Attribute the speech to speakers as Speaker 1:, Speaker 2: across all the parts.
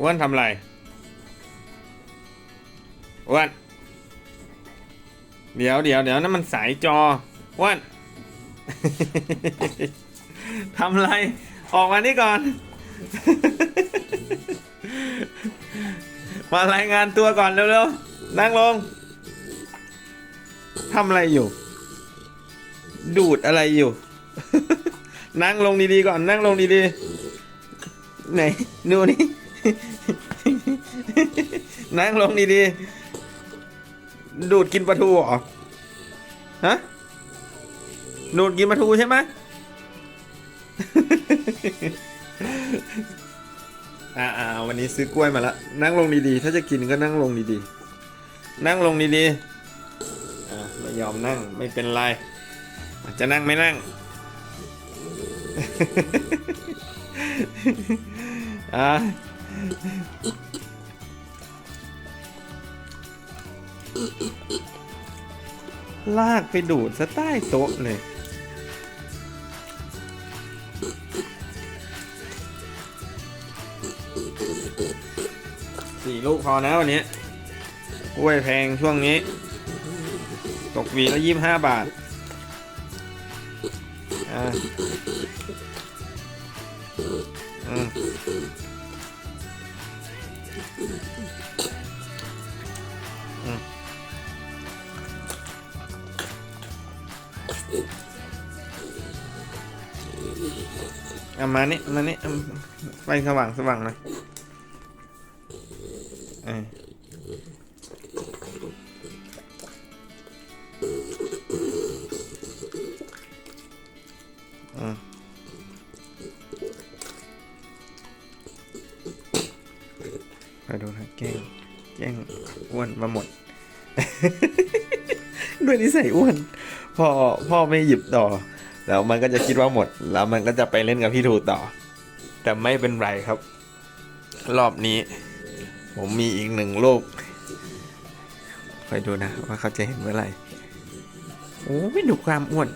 Speaker 1: อ้วนทำอะไรอ้วนเดี๋ยวเดี๋ยวเดี๋ยวนั่นมันสายจออ้วนทำอะไร ออกมานี่ก่อน มารายงานตัวก่อนเร็วๆ นั่งลงทำอะไรอยู่ ดูดอะไรอยู่ นั่งลงดีๆก่อน นั่งลงดีๆ ไหน ดูนี่ นั่งลงดีๆ ดูดกินปลาทูเหรอ ฮะ ดูดกินปลาทูใช่ไหมอ่าอ่าวันนี้ซื้อกล้วยมาแล้วนั่งลงดีๆ ถ้าจะกินก็นั่งลงดีๆ นั่งลงดีๆ อ่าไม่ยอมนั่งไม่เป็นไร จะนั่งไม่นั่ง อ่า ลากไปดูดซะใต้โต๊ะเลย สี่ลูกพอนะวันนี้กล้วยแพงช่วงนี้ ตกวีละยี่สิบห้าบาท อ่า เอามานี่มานี่ไฟสว่างสว่างหน่อยเออมไปดูนะแก้ แกล้งอ้วนมาหมด ด้วยนิสัยอ้วนพ่อพ่อไม่หยิบต่อ แล้วมันก็จะคิดว่าหมด แล้วมันก็จะไปเล่นกับพี่ทูต่อ แต่ไม่เป็นไรครับ รอบนี้ ผมมีอีกหนึ่งลูกคอยดูนะ ว่าเขาจะเห็นเมื่อไหร่โอ้ไม่ดูความอ้วน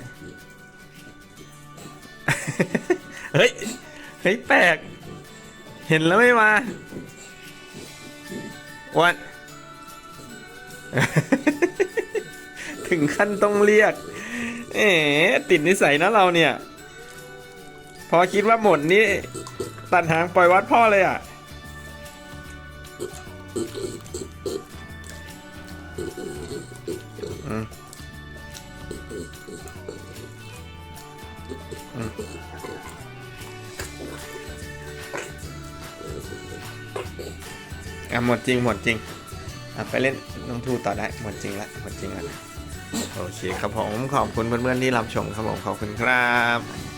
Speaker 1: เฮ้ย เฮ้ยแปลก เห็นแล้วไม่มา อ้วนถึงขั้นต้องเรียก เอ๋ติดนิสัยนะเราเนี่ย พอคิดว่าหมดนี่ตัดหางปล่อยวัดพ่อเลยอะ อืม อะหมดจริงหมดจริงอะไปเล่นน้องทูต่อได้หมดจริงละหมดจริงละโอเคครับผมขอบคุณเพื่อนๆที่รับชมครับผมขอบคุณครับ